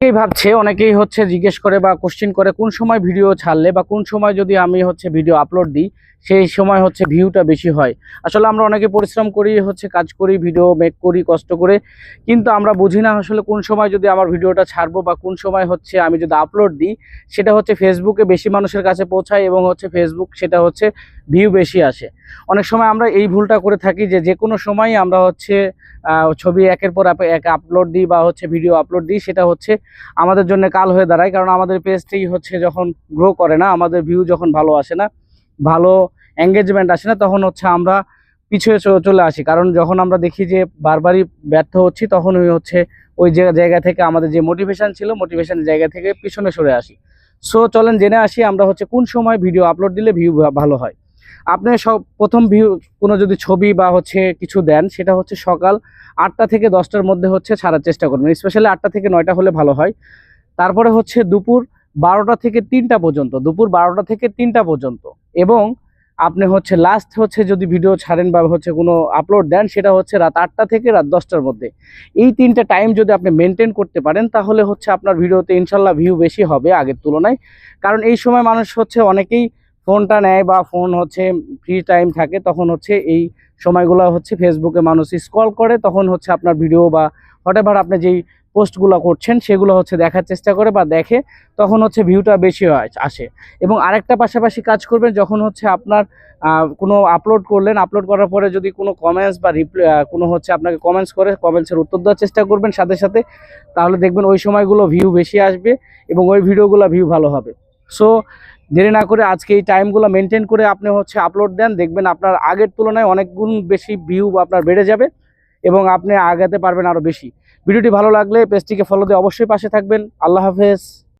অনেকেই ভাবছে, অনেকেই হচ্ছে জিজ্ঞেস করে বা কোশ্চেন করে কোন সময় ভিডিও ছাড়লে বা কোন সময় যদি আমি হচ্ছে ভিডিও আপলোড দিই, সেই সময় হচ্ছে ভিউটা বেশি হয়। আসলে আমরা অনেকে পরিশ্রম করি, হচ্ছে কাজ করি ভিডিও মেক করি, কষ্ট করে, কিন্তু আমরা বুঝি না আসলে কোন সময় যদি আমার ভিডিওটা ছাড়বো বা কোন সময় হচ্ছে আমি যদি আপলোড দিই, সেটা হচ্ছে ফেসবুকে বেশি মানুষের কাছে পৌঁছায় এবং হচ্ছে ফেসবুক সেটা হচ্ছে ভিউ বেশি আসে। অনেক সময় আমরা এই ভুলটা করে থাকি যে যে কোনো সময় আমরা হচ্ছে ছবি একের পর এক আপলোড দিই বা হচ্ছে ভিডিও আপলোড দিই, সেটা হচ্ছে আমাদের জন্য কাল হয়ে দাঁড়ায়। কারণ আমাদের পেজটি হচ্ছে যখন গ্রো করে না, আমাদের ভিউ যখন ভালো আসে না, ভালো এঙ্গেজমেন্ট আসে না, তখন হচ্ছে আমরা পিছিয়ে চলে আসি। কারণ যখন আমরা দেখি যে বারবারই ব্যর্থ হচ্ছি তখন হচ্ছে ওই জায়গা থেকে আমাদের যে মোটিভেশান ছিল মোটিভেশনের জায়গা থেকে পিছনে সরে আসি। সো চলেন জেনে আসি আমরা হচ্ছে কোন সময় ভিডিও আপলোড দিলে ভিউ ভালো হয়। আপনি সব প্রথম ভিউ, কোনো যদি ছবি বা হচ্ছে কিছু দেন, সেটা হচ্ছে সকাল আটটা থেকে দশটার মধ্যে হচ্ছে ছাড়ার চেষ্টা করবেন। স্পেশালি আটটা থেকে নয়টা হলে ভালো হয়। তারপরে হচ্ছে দুপুর বারোটা থেকে তিনটা পর্যন্ত, দুপুর বারোটা থেকে তিনটা পর্যন্ত। এবং আপনি হচ্ছে লাস্ট হচ্ছে যদি ভিডিও ছাড়েন বা হচ্ছে কোনো আপলোড দেন, সেটা হচ্ছে রাত আটটা থেকে রাত দশটার মধ্যে। এই তিনটা টাইম যদি আপনি মেনটেন করতে পারেন, তাহলে হচ্ছে আপনার ভিডিওতে ইনশাল্লাহ ভিউ বেশি হবে আগের তুলনায়। কারণ এই সময় মানুষ হচ্ছে অনেকেই ফোনটা নেয় বা ফোন হচ্ছে ফ্রি টাইম থাকে, তখন হচ্ছে এই সময়গুলো হচ্ছে ফেসবুকে মানুষ স্ক্রল করে, তখন হচ্ছে আপনার ভিডিও বা হোয়াট আপনি যেই পোস্টগুলো করছেন, সেগুলো হচ্ছে দেখার চেষ্টা করে বা দেখে, তখন হচ্ছে ভিউটা বেশি আসে। এবং আরেকটা পাশাপাশি কাজ করবেন, যখন হচ্ছে আপনার কোনো আপলোড করলেন আপলোড করার পরে যদি কোনো কমেন্টস বা রিপ্লে কোনো হচ্ছে আপনাকে কমেন্টস করে কমেন্টসের উত্তর দেওয়ার চেষ্টা করবেন সাথে সাথে, তাহলে দেখবেন ওই সময়গুলো ভিউ বেশি আসবে এবং ওই ভিডিওগুলো ভিউ ভালো হবে। সো দেরি না করে আজকে এই টাইমগুলো মেনটেন করে আপনি হচ্ছে আপলোড দেন, দেখবেন আপনার আগের তুলনায় অনেক গুণ বেশি ভিউ আপনার বেড়ে যাবে এবং আপনি আগাতে পারবেন আরও বেশি। ভিডিওটি ভালো লাগলে পেজটিকে ফলো দিয়ে অবশ্যই পাশে থাকবেন। আল্লাহ হাফেজ।